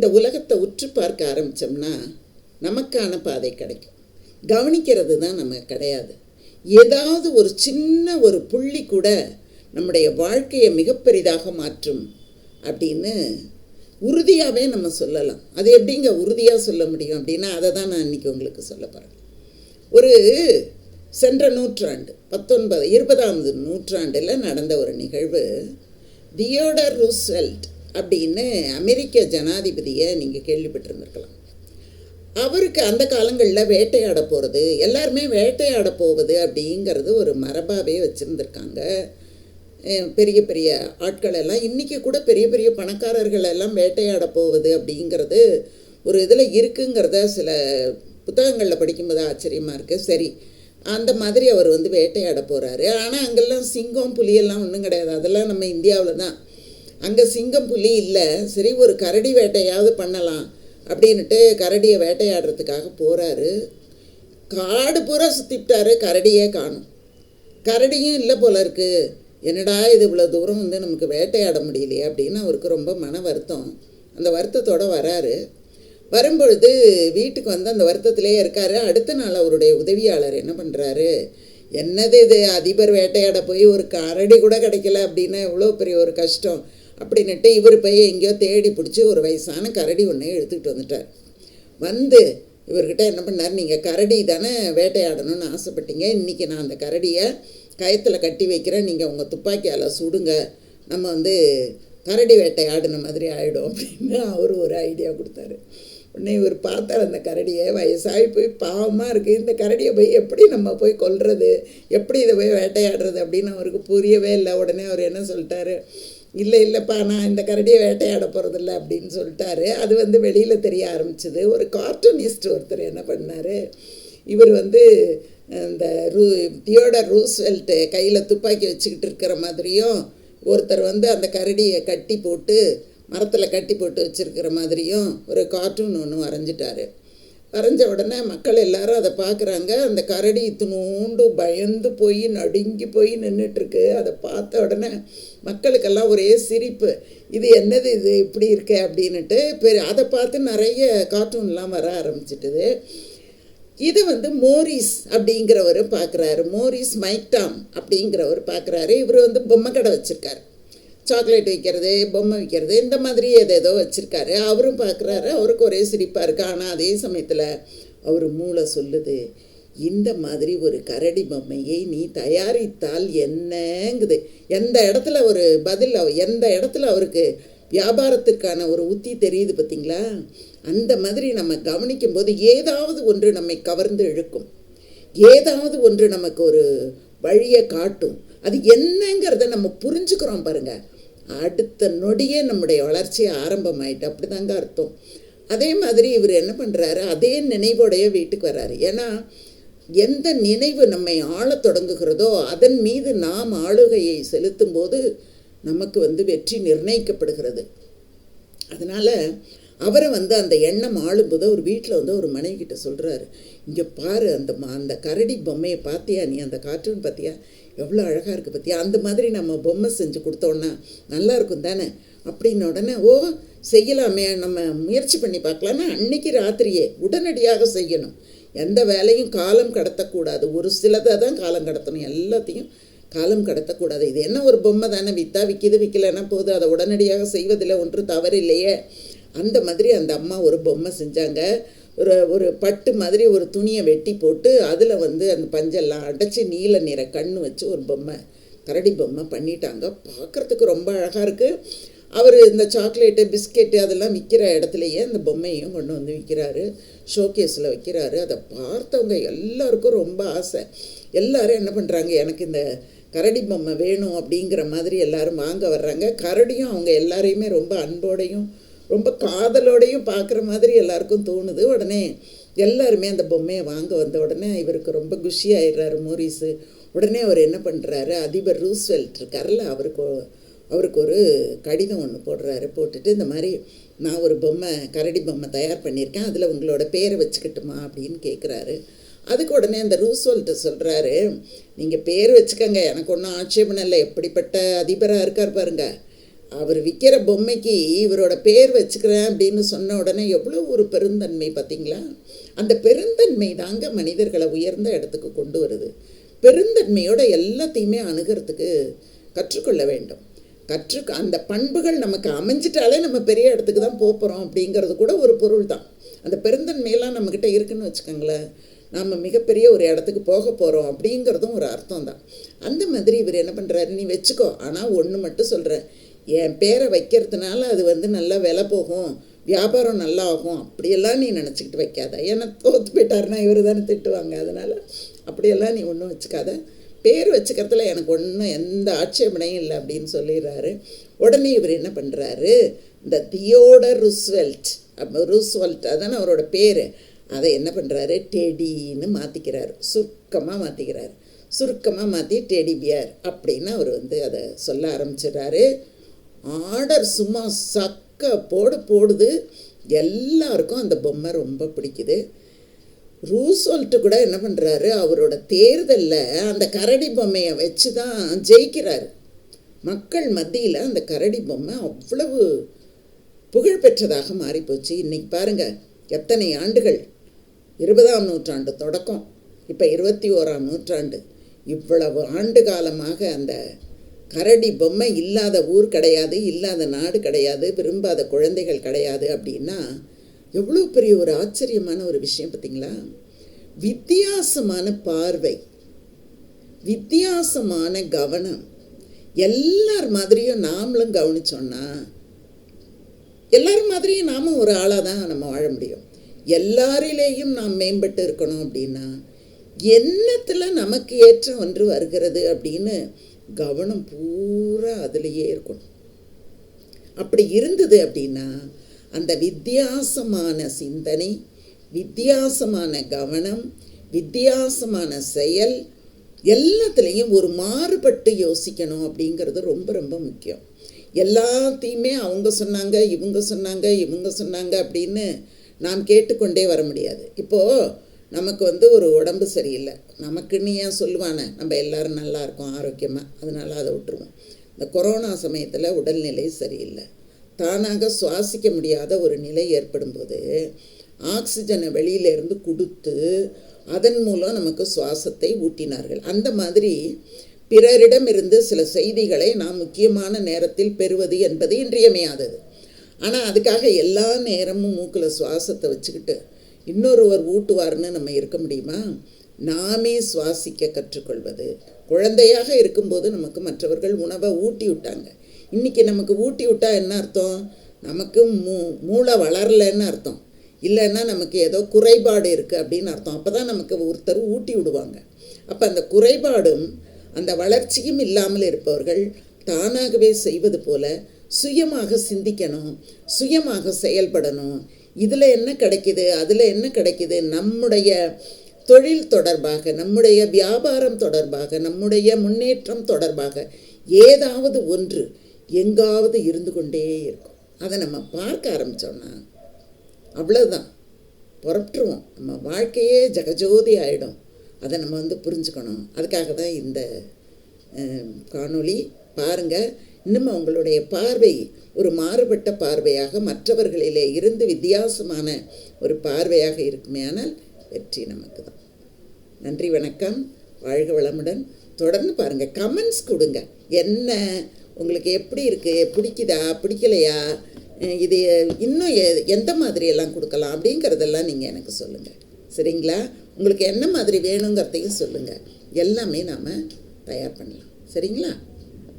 இந்த உலகத்தை உற்று பார்க்க ஆரம்பித்தோம்னா நமக்கான பாதை கிடைக்கும். கவனிக்கிறது தான் நம்ம கிடையாது. ஏதாவது ஒரு சின்ன ஒரு புள்ளி கூட நம்முடைய வாழ்க்கையை மிகப்பெரிதாக மாற்றும் அப்படின்னு உறுதியாகவே நம்ம சொல்லலாம். அது எப்படிங்க உறுதியாக சொல்ல முடியும் அப்படின்னா அதை தான் நான் இன்றைக்கி உங்களுக்கு சொல்ல போகிறேன் ஒரு சென்ற நூற்றாண்டு பத்தொன்பது இருபதாவது நூற்றாண்டில் நடந்த ஒரு நிகழ்வு தியோடர் ரூஸ்வெல்ட் அப்படின்னு அமெரிக்க ஜனாதிபதியை நீங்கள் கேள்விப்பட்டிருந்திருக்கலாம். அவருக்கு அந்த காலங்களில் வேட்டையாட போகிறது எல்லாருமே வேட்டையாட போவது அப்படிங்கிறது ஒரு மரபாகவே வச்சுருந்துருக்காங்க. பெரிய பெரிய ஆட்கள் எல்லாம். இன்றைக்கி கூட பெரிய பெரிய பணக்காரர்கள் எல்லாம் வேட்டையாட போவது அப்படிங்கிறது ஒரு இதில் இருக்குங்கிறத சில புத்தகங்களில் படிக்கும்போது ஆச்சரியமாக இருக்குது சரி அந்த மாதிரி அவர் வந்து வேட்டையாட போகிறாரு ஆனால் அங்கெல்லாம் சிங்கம் புலியெல்லாம் ஒன்றும் கிடையாது. அதெல்லாம் நம்ம இந்தியாவில் தான் அங்கே சிங்கம் புலி இல்லை சரி ஒரு கரடி வேட்டையாவது பண்ணலாம் அப்படின்ட்டு கரடியை வேட்டையாடுறதுக்காக போகிறாரு காடு பூரா சுற்றிவிட்டாரு கரடியே காணும். கரடியும் இல்லை போல இருக்குது என்னடா இது இவ்வளோ தூரம் வந்து நமக்கு வேட்டையாட முடியலையே அப்படின்னு அவருக்கு ரொம்ப மன வருத்தம். அந்த வருத்தத்தோடு வராரு. வரும்பொழுது வீட்டுக்கு வந்து அந்த வருத்தத்திலே இருக்காரு. அடுத்த நாள் அவருடைய உதவியாளர் என்ன பண்ணுறாரு என்னது இது? அதிபர் வேட்டையாட போய் ஒரு கரடி கூட கிடைக்கல அப்படின்னா எவ்வளோ பெரிய ஒரு கஷ்டம். அப்படின்னுட்டு இவர் போய் எங்கேயோ தேடி பிடிச்சி ஒரு வயசான கரடி ஒன்று எடுத்துக்கிட்டு வந்துட்டார். வந்து இவர்கிட்ட என்ன பண்ணார்? நீங்கள் கரடி தானே வேட்டையாடணும்னு ஆசைப்பட்டீங்க. இன்றைக்கி நான் அந்த கரடியை கயத்தில் கட்டி வைக்கிறேன். நீங்கள் உங்கள் துப்பாக்கியால் சுடுங்க. நம்ம வந்து கரடி வேட்டையாடின மாதிரி ஆகிடும் அப்படின்னு அவர் ஒரு ஐடியா கொடுத்தாரு. உடனே இவர் பார்த்தார் அந்த கரடியை. வயசாகி போய் பாவமாக இருக்குது இந்த கரடியை போய் எப்படி நம்ம போய் கொல்றது? எப்படி இதை போய் வேட்டையாடுறது அப்படின்னு அவருக்கு புரியவே இல்லை. உடனே அவர் என்ன சொல்லிட்டாரு? இல்லை இல்லைப்பா நான் இந்த கரடியை வேட்டையாட போகிறதில்ல அப்படின்னு சொல்லிட்டாரு. அது வந்து வெளியில் தெரிய ஆரம்பிச்சது. ஒரு கார்ட்டூனிஸ்ட் ஒருத்தர் என்ன பண்ணார்? இவர் வந்து இந்த ரூ தியோடர் ரூஸ்வெல்ட்டு கையில் துப்பாக்கி வச்சுக்கிட்டு இருக்கிற மாதிரியும் ஒருத்தர் வந்து அந்த கரடியை கட்டி போட்டு மரத்தில் கட்டி போட்டு வச்சுருக்கிற மாதிரியும் ஒரு கார்ட்டூன் ஒன்று வரைஞ்சிட்டாரு. வரைஞ்ச உடனே மக்கள் எல்லாரும் அதை பார்க்குறாங்க. அந்த கரடி இத்தினூண்டு பயந்து போய் நடுங்கி போய் நின்றுட்டுருக்கு அதை பார்த்த உடனே மக்களுக்கெல்லாம் ஒரே சிரிப்பு. இது என்னது இது? இப்படி இருக்கு அப்படின்ட்டு பெரிய அதை பார்த்து நிறைய கார்ட்டூன்லாம் வர ஆரம்பிச்சிட்டுது. இதை வந்து மோரிஸ் அப்படிங்கிறவர் பார்க்குறாரு. மோரிஸ் மைக்டாம் அப்படிங்கிறவர் பார்க்குறாரு. இவர் வந்து பொம்மை கடை வச்சுருக்காரு. சாக்லேட் வைக்கிறது பொம்மை வைக்கிறது இந்த மாதிரி ஏதேதோ வச்சுருக்காரு. அவரும் பார்க்குறாரு அவருக்கு ஒரே சிரிப்பாக இருக்குது ஆனால் அதே சமயத்தில் அவர் மூளை சொல்லுது இந்த மாதிரி ஒரு கரடி பொம்மையை நீ தயாரித்தால் என்னங்குது? எந்த இடத்துல ஒரு பதில் எந்த இடத்துல அவருக்கு வியாபாரத்திற்கான ஒரு உத்தி தெரியுது பார்த்தீங்களா அந்த மாதிரி நம்ம கவனிக்கும் போது ஏதாவது ஒன்று நம்மை கவர்ந்து இழுக்கும். ஏதாவது ஒன்று நமக்கு ஒரு வழியை காட்டும். அது என்னங்கிறத நம்ம புரிஞ்சுக்கிறோம் பாருங்கள் அடுத்த நொடியே நம்முடைய வளர்ச்சி ஆரம்பமாயிட்டு அப்படிதாங்க அர்த்தம். அதே மாதிரி இவர் என்ன பண்ணுறாரு அதே நினைவோடைய வீட்டுக்கு வர்றாரு. ஏன்னா எந்த நினைவு நம்மை ஆளத் தொடங்குகிறதோ அதன் மீது நாம் ஆளுகையை செலுத்தும் போது நமக்கு வந்து வெற்றி நிர்ணயிக்கப்படுகிறது. அதனால் அவரை வந்து அந்த எண்ணம் ஆளும்போது அவர் வீட்டில் வந்து ஒரு மனைவி கிட்ட சொல்கிறாரு இங்கே பாரு அந்த மா அந்த கரடி பொம்மையை பார்த்தியா நீ அந்த கார்ட்டூன் பார்த்தியா எவ்வளோ அழகாக இருக்குது பார்த்தியா அந்த மாதிரி நம்ம பொம்மை செஞ்சு கொடுத்தோன்னா நல்லா இருக்கும் தானே? அப்படின்ன உடனே ஓ செய்யலாமே நம்ம முயற்சி பண்ணி பார்க்கலான்னா அன்னைக்கு ராத்திரியே உடனடியாக செய்யணும். எந்த வேலையும் காலம் கடத்தக்கூடாது. ஒரு சிலதை தான் காலம் கடத்தணும். எல்லாத்தையும் காலம் கடத்தக்கூடாது. இது என்ன ஒரு பொம்மை தானே? விற்றா விற்கிது விற்கலைன்னா போதும் அதை உடனடியாக செய்வதில் ஒன்று தவறு இல்லையே அந்த மாதிரி அந்த அம்மா ஒரு பொம்மை செஞ்சாங்க. ஒரு ஒரு பட்டு மாதிரி ஒரு துணியை வெட்டி போட்டு அதில் வந்து அந்த பஞ்செல்லாம் அடைச்சி நீல நிற கண் வச்சு ஒரு பொம்மை கரடி பொம்மை பண்ணிட்டாங்க. பார்க்குறதுக்கு ரொம்ப அழகாக இருக்குது அவர் இந்த சாக்லேட்டு பிஸ்கெட்டு அதெல்லாம் விற்கிற இடத்துலையே அந்த பொம்மையும் கொண்டு வந்து விற்கிறாரு ஷோகேஸில் வைக்கிறாரு. அதை பார்த்தவங்க எல்லாருக்கும் ரொம்ப ஆசை. எல்லாரும் என்ன பண்ணுறாங்க எனக்கு இந்த கரடி பொம்மை வேணும் அப்படிங்கிற மாதிரி எல்லாரும் வாங்க வர்றாங்க. கரடியும் அவங்க எல்லாரையுமே ரொம்ப அன்போடையும் ரொம்ப காதலோடையும் பார்க்குற மாதிரி எல்லாருக்கும் தோணுது. உடனே எல்லாருமே அந்த பொம்மையை வாங்க வந்த உடனே இவருக்கு ரொம்ப குஷி ஆயிடுறாரு மோரிஸு உடனே அவர் என்ன பண்ணுறாரு அதிபர் ரூஸ்வெல்ட் இருக்கார்ல அவருக்கு அவருக்கு ஒரு கடிதம் ஒன்று போடுறாரு. போட்டுட்டு இந்த மாதிரி நான் ஒரு பொம்மை கரடி பொம்மை தயார் பண்ணியிருக்கேன் அதில் உங்களோட பேரை வச்சுக்கட்டுமா அப்படின்னு கேட்குறாரு அதுக்கு உடனே அந்த ரூஸ்வெல்ட்டு சொல்கிறாரு நீங்கள் பேர் வச்சுக்கோங்க எனக்கு ஒன்றும் ஆட்சேபணம் இல்லை. எப்படிப்பட்ட அதிபராக இருக்கார் பாருங்கள் அவர் விற்கிற பொம்மைக்கு இவரோட பேர் வச்சுக்கிறேன் அப்படின்னு சொன்ன உடனே எவ்வளோ ஒரு பெருந்தன்மை பார்த்தீங்களா? அந்த பெருந்தன்மை தாங்க மனிதர்களை உயர்ந்த இடத்துக்கு கொண்டு வருது. பெருந்தன்மையோட எல்லாத்தையுமே அணுகிறதுக்கு கற்றுக்கொள்ள வேண்டும். கற்று அந்த பண்புகள் நமக்கு அமைஞ்சிட்டாலே நம்ம பெரிய இடத்துக்கு தான் போகிறோம் அப்படிங்கிறது கூட ஒரு பொருள் தான். அந்த பெருந்தன்மையெல்லாம் நம்மக்கிட்ட இருக்குன்னு வச்சுக்கோங்களேன். நாம் மிகப்பெரிய ஒரு இடத்துக்கு போக போகிறோம் அப்படிங்கிறதும் ஒரு அர்த்தம் தான். அந்த மாதிரி இவர் என்ன பண்ணுறாரு நீ வச்சுக்கோ. ஆனால் ஒன்று மட்டும் சொல்கிறேன் என் பேரை வைக்கிறதுனால அது வந்து நல்லா விலை போகும் வியாபாரம் நல்லா ஆகும் அப்படியெல்லாம் நீ நினச்சிக்கிட்டு வைக்காத. ஏன்னா தோற்று போயிட்டாருன்னா இவர் தானே திட்டுவாங்க. அதனால் அப்படியெல்லாம் நீ ஒன்றும் வச்சுக்காத. பேர் வச்சுக்கிறதுல எனக்கு ஒன்றும் எந்த ஆட்சேபனையும் இல்லை அப்படின்னு சொல்லிடுறாரு. உடனே இவர் என்ன பண்ணுறாரு இந்த தியோட ருஸ்வெல்ட் அப்போ ரூஸ்வெல்ட் அதானே அவரோட பேர். அதை என்ன பண்ணுறாரு டெடின்னு மாற்றிக்கிறாரு சுருக்கமாக மாற்றிக்கிறாரு சுருக்கமாக மாற்றி டெடி பியர் அப்படின்னு அவர் வந்து அதை சொல்ல ஆரம்பிச்சிடுறாரு. ஆர்டர் சும்மா சக்க போடு போடுது. எல்லாருக்கும் அந்த பொம்மை ரொம்ப பிடிக்குது. ரூசோல்ட்டு கூட என்ன பண்ணுறாரு அவரோட தேர்தலில் அந்த கரடி பொம்மையை வச்சு தான் ஜெயிக்கிறாரு. மக்கள் மத்தியில் அந்த கரடி பொம்மை அவ்வளவு புகழ்பெற்றதாக மாறிப்போச்சு. இன்றைக்கி பாருங்கள் எத்தனை ஆண்டுகள்? இருபதாம் நூற்றாண்டு தொடக்கம். இப்போ இருபத்தி ஓராம் நூற்றாண்டு. இவ்வளவு ஆண்டு காலமாக அந்த கரடி பொம்மை இல்லாத ஊர் கிடையாது இல்லாத நாடு கிடையாது விரும்பாத குழந்தைகள் கிடையாது அப்படின்னா எவ்வளோ பெரிய ஒரு ஆச்சரியமான ஒரு விஷயம் பார்த்தீங்களா? வித்தியாசமான பார்வை வித்தியாசமான கவனம். எல்லார் மாதிரியும் நாமளும் கவனிச்சோன்னா எல்லார் மாதிரியும் நாமும் ஒரு ஆளாக தான் நம்ம வாழ முடியும். எல்லாரிலேயும் நாம் மேம்பட்டு இருக்கணும் அப்படின்னா என்னத்தில் நமக்கு ஏற்ற ஒன்று வருகிறது அப்படின்னு கவனம் பூரா அதுலேயே இருக்கணும். அப்படி இருந்தது அப்படின்னா அந்த வித்தியாசமான சிந்தனை வித்தியாசமான கவனம் வித்தியாசமான செயல் எல்லாத்துலேயும் ஒரு மாறுபட்டு யோசிக்கணும் அப்படிங்கிறது ரொம்ப ரொம்ப முக்கியம். எல்லாத்தையுமே அவங்க சொன்னாங்க இவங்க சொன்னாங்க இவங்க சொன்னாங்க அப்படின்னு நாம் கேட்டுக்கொண்டே வர முடியாது. இப்போது நமக்கு வந்து ஒரு உடம்பு சரியில்லை. நமக்குன்னு ஏன் சொல்லுவானே நம்ம எல்லோரும் நல்லா இருக்கோம் ஆரோக்கியமாக அதனால் அதை விட்டுருவோம். இந்த கொரோனா சமயத்தில் உடல்நிலை சரியில்லை. தானாக சுவாசிக்க முடியாத ஒரு நிலை ஏற்படும்போது ஆக்சிஜனை வெளியிலேருந்து கொடுத்து அதன் மூலம் நமக்கு சுவாசத்தை ஊட்டினார்கள். அந்த மாதிரி பிறரிடமிருந்து சில செய்திகளை நாம் முக்கியமான நேரத்தில் பெறுவது என்பது இன்றியமையாதது. ஆனால் அதுக்காக எல்லா நேரமும் மூக்கில் சுவாசத்தை வச்சுக்கிட்டு இன்னொருவர் ஊட்டுவார்னு நம்ம இருக்க முடியுமா? நாமே சுவாசிக்க கற்றுக்கொள்வது. குழந்தையாக இருக்கும்போது நமக்கு மற்றவர்கள் உணவை ஊட்டி விட்டாங்க. இன்றைக்கி நமக்கு ஊட்டி விட்டால் என்ன அர்த்தம்? நமக்கு மூ மூளை வளரலைன்னு அர்த்தம். இல்லைன்னா நமக்கு ஏதோ குறைபாடு இருக்குது அப்படின்னு அர்த்தம். அப்போ தான் நமக்கு ஒருத்தர் ஊட்டி விடுவாங்க. அப்போ அந்த குறைபாடும் அந்த வளர்ச்சியும் இல்லாமல் இருப்பவர்கள் தானாகவே செய்வது போல சுயமாக சிந்திக்கணும் சுயமாக செயல்படணும். இதில் என்ன கிடைக்குது? அதில் என்ன கிடைக்குது? நம்முடைய தொழில் தொடர்பாக நம்முடைய வியாபாரம் தொடர்பாக நம்முடைய முன்னேற்றம் தொடர்பாக ஏதாவது ஒன்று எங்காவது இருந்து கொண்டே இருக்கும். அதை நம்ம பார்க்க ஆரம்பித்தோம்னா அவ்வளோதான் புறப்பட்டுருவோம் நம்ம வாழ்க்கையே ஜெகஜோதி ஆகிடும் அதை நம்ம வந்து புரிஞ்சுக்கணும். அதுக்காக தான் இந்த காணொளி. பாருங்கள் இன்னும் உங்களுடைய பார்வை ஒரு மாறுபட்ட பார்வையாக மற்றவர்களிலே இருந்து வித்தியாசமான ஒரு பார்வையாக இருக்குமே. ஆனால் வெற்றி நமக்கு தான் நன்றி வணக்கம். வாழ்க வளமுடன். தொடர்ந்து பாருங்கள் கமெண்ட்ஸ் கொடுங்க. என்ன? உங்களுக்கு எப்படி இருக்குது பிடிக்குதா? பிடிக்கலையா? இது இன்னும் எந்த மாதிரியெல்லாம் கொடுக்கலாம் அப்படிங்கிறதெல்லாம் நீங்கள் எனக்கு சொல்லுங்கள் சரிங்களா? உங்களுக்கு என்ன மாதிரி வேணுங்கிறதையும் சொல்லுங்கள் எல்லாமே நாம் தயார் பண்ணலாம். சரிங்களா?